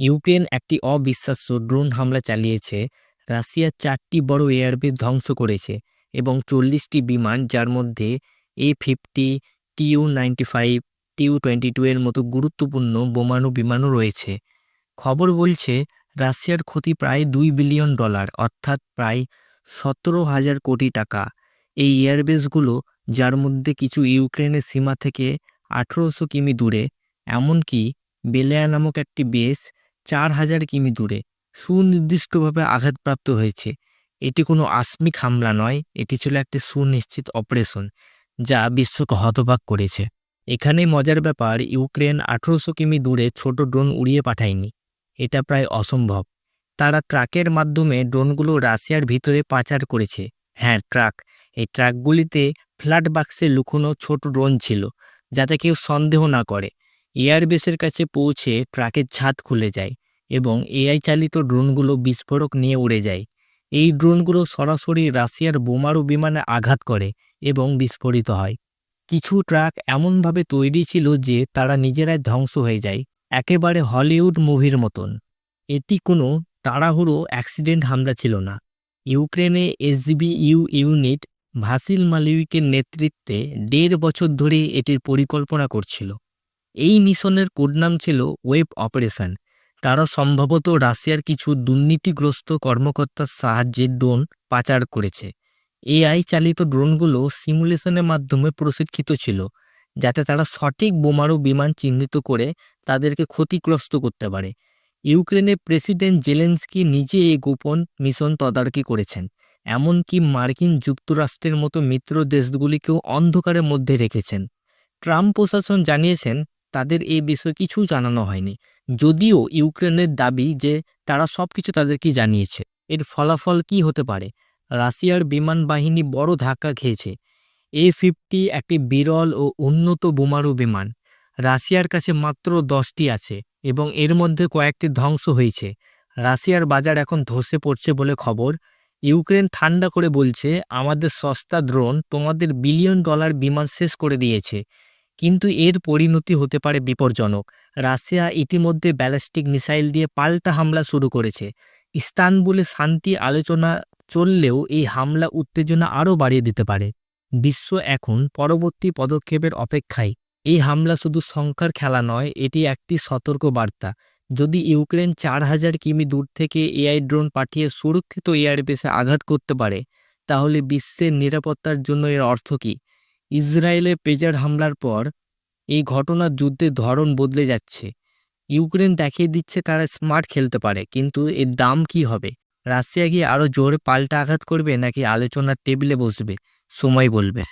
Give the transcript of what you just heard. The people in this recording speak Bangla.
ইউক্রেন একটি অবিশ্বাস্য ড্রোন হামলা চালিয়েছে রাশিয়ার চারটি বড় এয়ারবেস ধ্বংস করেছে এবং চল্লিশটি বিমান যার মধ্যে A fifty Tu ninety five Tu twenty two এর মতো গুরুত্বপূর্ণ বোমানু বিমানও রয়েছে। খবর বলছে, রাশিয়ার ক্ষতি প্রায় দুই বিলিয়ন ডলার, অর্থাৎ প্রায় সতেরো হাজার কোটি টাকা। এই এয়ারবেসগুলো, যার মধ্যে কিছু ইউক্রেনের সীমা থেকে আঠেরোশো কিমি দূরে, এমনকি বেলেয়া নামক একটি বেস চার হাজার কিমি দূরে সুনির্দিষ্টভাবে আঘাতপ্রাপ্ত হয়েছে। এটি কোনো আসমিক হামলা নয়, এটি ছিল একটি সুনিশ্চিত অপারেশন যা বিশ্বকে হতবাক করেছে। এখানেই মজার ব্যাপার, ইউক্রেন আঠেরোশো কিমি দূরে ছোট ড্রোন উড়িয়ে পাঠায়নি। এটা প্রায় অসম্ভব। তারা ট্রাকের মাধ্যমে ড্রোনগুলো রাশিয়ার ভিতরে পাচার করেছে। হ্যাঁ ট্রাক। এই ট্রাকগুলিতে ফ্ল্যাট বাক্সে লুকোনো ছোট ড্রোন ছিল, যাতে কেউ সন্দেহ না করে। এয়ারবেসের কাছে পৌঁছে ট্রাকের ছাদ খুলে যায় এবং এআই চালিত ড্রোনগুলো বিস্ফোরক নিয়ে উড়ে যায়। এই ড্রোনগুলো সরাসরি রাশিয়ার বোমারু বিমানে আঘাত করে এবং বিস্ফোরিত হয়। কিছু ট্রাক এমনভাবে তৈরি ছিল যে তারা নিজেরাই ধ্বংস হয়ে যায়, একেবারে হলিউড মুভির মতন। এটি কোনো তাড়াহুড়ো, অ্যাক্সিডেন্ট হামলা ছিল না। ইউক্রেনে এসজিবি ইউ ইউনিট ভাসিল মালিউইকের নেতৃত্বে দেড় বছর ধরে এটির পরিকল্পনা করছিল। এই মিশনের কোডনাম ছিল ওয়েব অপারেশন। তারা সম্ভবত রাশিয়ার কিছু দুর্নীতিগ্রস্ত কর্মকর্তার সাহায্যে ড্রোন পাচার করেছে। এআই চালিত ড্রোনগুলো সিমুলেশনের মাধ্যমে প্রশিক্ষিত ছিল, যাতে তারা সঠিক বোমারু বিমান চিহ্নিত করে তাদেরকে ক্ষতিগ্রস্ত করতে পারে। ইউক্রেনের প্রেসিডেন্ট জেলেন্সকি নিজে এই গোপন মিশন তদারকি করেছেন, এমনকি মার্কিন যুক্তরাষ্ট্রের মতো মিত্র দেশগুলিকেও অন্ধকারের মধ্যে রেখেছেন। ট্রাম্প প্রশাসন জানিয়েছেন তাদের এই বিষয়ে কিছু জানানো হয়নি। যদিও ইউক্রেনের দাবি যে তারা সব কিছু তাদেরকে জানিয়েছে, এর ফলাফল কি হতে পারে? রাশিয়ার বিমান বাহিনী বড় ধাক্কা খেয়েছে। এ ফিফটি একটি বিরল ও উন্নত বোমারু বিমান। রাশিয়ার কাছে মাত্র দশটি আছে এবং এর মধ্যে কয়েকটি ধ্বংস হয়েছে। রাশিয়ার বাজার এখন ধসে পড়ছে বলে খবর। ইউক্রেন ঠান্ডা করে বলছে, আমাদের সস্তা ড্রোন তোমাদের বিলিয়ন ডলার বিমান শেষ করে দিয়েছে। কিন্তু এর পরিণতি হতে পারে বিপজ্জনক। রাশিয়া ইতিমধ্যে ব্যালিস্টিক মিসাইল দিয়ে পাল্টা হামলা শুরু করেছে। ইস্তানবুলে শান্তি আলোচনা চললেও এই হামলা উত্তেজনা আরও বাড়িয়ে দিতে পারে। বিশ্ব এখন পরবর্তী পদক্ষেপের অপেক্ষায়। এই হামলা শুধু সংখ্যার খেলা নয়, এটি একটি সতর্ক বার্তা যদি ইউক্রেন চার হাজার কিমি দূর থেকে এআই ড্রোন পাঠিয়ে সুরক্ষিত এয়ারবেসে আঘাত করতে পারে, তাহলে বিশ্বের নিরাপত্তার জন্য এর অর্থ কী? ইসরায়েলের পেজার হামলার পর এই ঘটনার যুদ্ধের ধরন বদলে যাচ্ছে। ইউক্রেন দেখিয়ে দিচ্ছে তারা স্মার্ট খেলতে পারে, কিন্তু এর দাম কি হবে? রাশিয়া কি আরও জোরে পাল্টা আঘাত করবে নাকি আলোচনার টেবিলে বসবে? সময় বলবে।